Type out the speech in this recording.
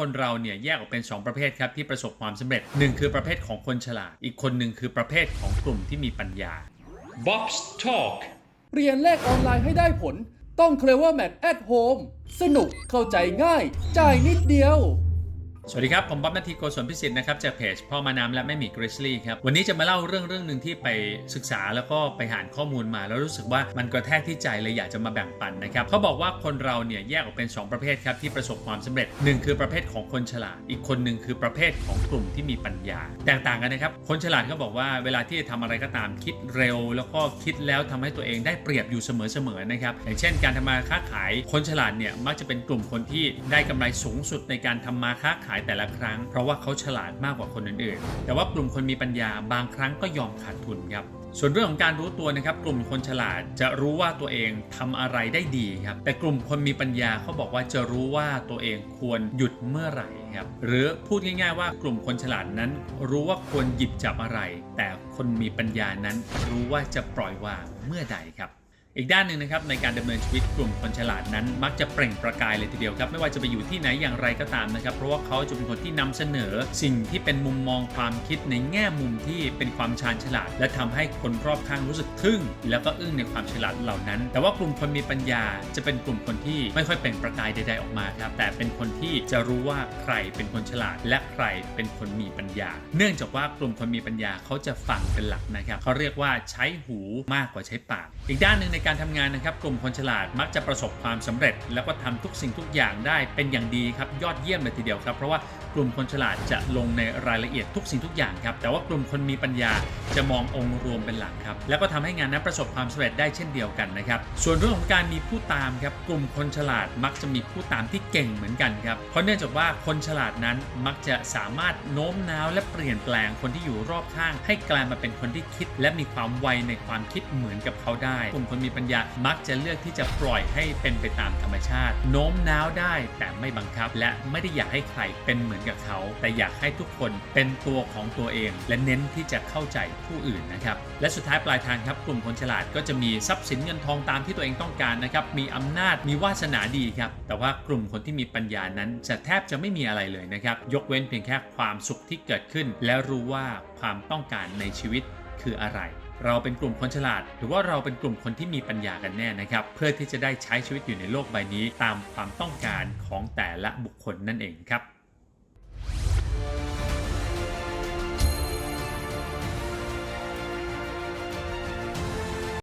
คนเราเนี่ยแยกออกเป็น 2 ประเภทครับที่ประสบความสำเร็จหนึ่งคือประเภทของคนฉลาด อีกคนหนึ่งคือประเภทของกลุ่มที่มีปัญญา Bob's Talk เรียนเลขออนไลน์ให้ได้ผล ต้อง Clever Math at Home สนุกเข้าใจง่าย จ่ายนิดเดียว สวัสดีครับ ผมบ๊อบนาทีโกศลพิสิทธิ์นะครับจากเพจพ่อมาน้ำและแม่หมีกริซลี่ครับ วันนี้จะมาเล่าเรื่องเรื่องหนึ่งที่ไปศึกษาแล้วก็ไปหาข้อมูลมา แล้วรู้สึกว่ามันกระแทกที่ใจเลยอยากจะมาแบ่งปันนะครับเขาบอกว่าคนเราเนี่ยแยกออกเป็น 2 ประเภทครับที่ประสบความสำเร็จหนึ่งคือประเภทของคนฉลาด อีกคนหนึ่งคือประเภทของกลุ่มที่มีปัญญา แตกต่างกันนะครับคนฉลาดเขาบอกว่าเวลาที่จะทำอะไรก็ตามคิดเร็ว แล้วก็คิดแล้วทำให้ตัวเองได้เปรียบอยู่เสมอๆนะครับอย่างเช่น การทำมาค้าขายคนฉลาดเนี่ยมักจะเป็นกลุ่มคนที่ได้กำไรสูงสุดในการทำมาค้าขายแต่ละครั้ง เพราะว่าเขาฉลาดมากกว่าคนอื่นๆ แต่ว่ากลุ่มคนมีปัญญาบางครั้งก็ยอมขาดทุนครับส่วนเรื่องของการรู้ตัวนะครับ กลุ่มคนฉลาดจะรู้ว่าตัวเองทำอะไรได้ดีครับ แต่กลุ่มคนมีปัญญาเขาบอกว่าจะรู้ว่าตัวเองควรหยุดเมื่อไหร่ครับ หรือพูดง่ายๆว่ากลุ่มคนฉลาดนั้น รู้ว่าควรหยิบจับอะไร แต่คนมีปัญญานั้นรู้ว่าจะปล่อยวางเมื่อใดครับ อีกด้านหนึ่งนะครับในการดำเนินชีวิตกลุ่มคนฉลาดนั้น มักจะเปล่งประกายเลยทีเดียวครับ ไม่ว่าจะไปอยู่ที่ไหนอย่างไรก็ตามนะครับ เพราะว่าเขาจะเป็นคนที่นำเสนอ สิ่งที่เป็นมุมมองความคิดในแง่มุมที่เป็นความชาญฉลาด และทำให้คนรอบข้างรู้สึกทึ่ง แล้วก็อึ้งในความฉลาดเหล่านั้น แต่ว่ากลุ่มคนมีปัญญาจะเป็นกลุ่มคนที่ไม่ค่อยเปล่งประกายใด ๆออกมาครับแต่เป็นคนที่จะรู้ว่าใครเป็นคนฉลาด และใครเป็นคนมีปัญญา เนื่องจากว่ากลุ่มคนมีปัญญาเขาจะฟังเป็นหลักนะครับเขาเรียกว่าใช้หูมากกว่าใช้ปาก อีกด้านหนึ่งในการทำงานนะครับ กลุ่มคนฉลาดมักจะประสบความสำเร็จ แล้วก็ทำทุกสิ่งทุกอย่างได้เป็นอย่างดีครับยอดเยี่ยมเลยทีเดียวครับ เพราะว่ากลุ่มคนฉลาดจะลงในรายละเอียดทุกสิ่งทุกอย่างครับ แต่ว่ากลุ่มคนมีปัญญาจะมององค์รวมเป็นหลักครับ แล้วก็ทำให้งานนั้นประสบความสำเร็จได้เช่นเดียวกันนะครับ ส่วนเรื่องของการมีผู้ตามครับกลุ่มคนฉลาดมักจะมีผู้ตามที่เก่งเหมือนกันครับเพราะเนื่องจากว่าคนฉลาดนั้นมักจะสามารถโน้มน้าวและเปลี่ยนแปลงคนที่อยู่รอบข้าง ให้กลายมาเป็นคนที่คิด และมีความไวในความคิดเหมือนกับเขาได้ กลุ่มคนมีปัญญามักจะเลือกที่จะปล่อยให้เป็นไปตามธรรมชาติ โน้มน้าวได้แต่ไม่บังคับ และไม่ได้อยากให้ใครเป็นเหมือนกับเขา แต่อยากให้ทุกคนเป็นตัวของตัวเอง และเน้นที่จะเข้าใจผู้อื่นนะครับและสุดท้ายปลายทางครับกลุ่มคนฉลาดก็จะมีทรัพย์สินเงินทองตามที่ตัวเองต้องการนะครับมีอำนาจมีวาสนาดีครับแต่ว่ากลุ่มคนที่มีปัญญานั้น จะแทบจะไม่มีอะไรเลยนะครับยกเว้นเพียงแค่ความสุขที่เกิดขึ้น และรู้ว่าความต้องการในชีวิตคืออะไร เราเป็นกลุ่มคนฉลาด หรือว่าเราเป็นกลุ่มคนที่มีปัญญากันแน่นะครับ เพื่อที่จะได้ใช้ชีวิตอยู่ในโลกใบนี้ ตามความต้องการของแต่ละบุคคลนั่นเองครับ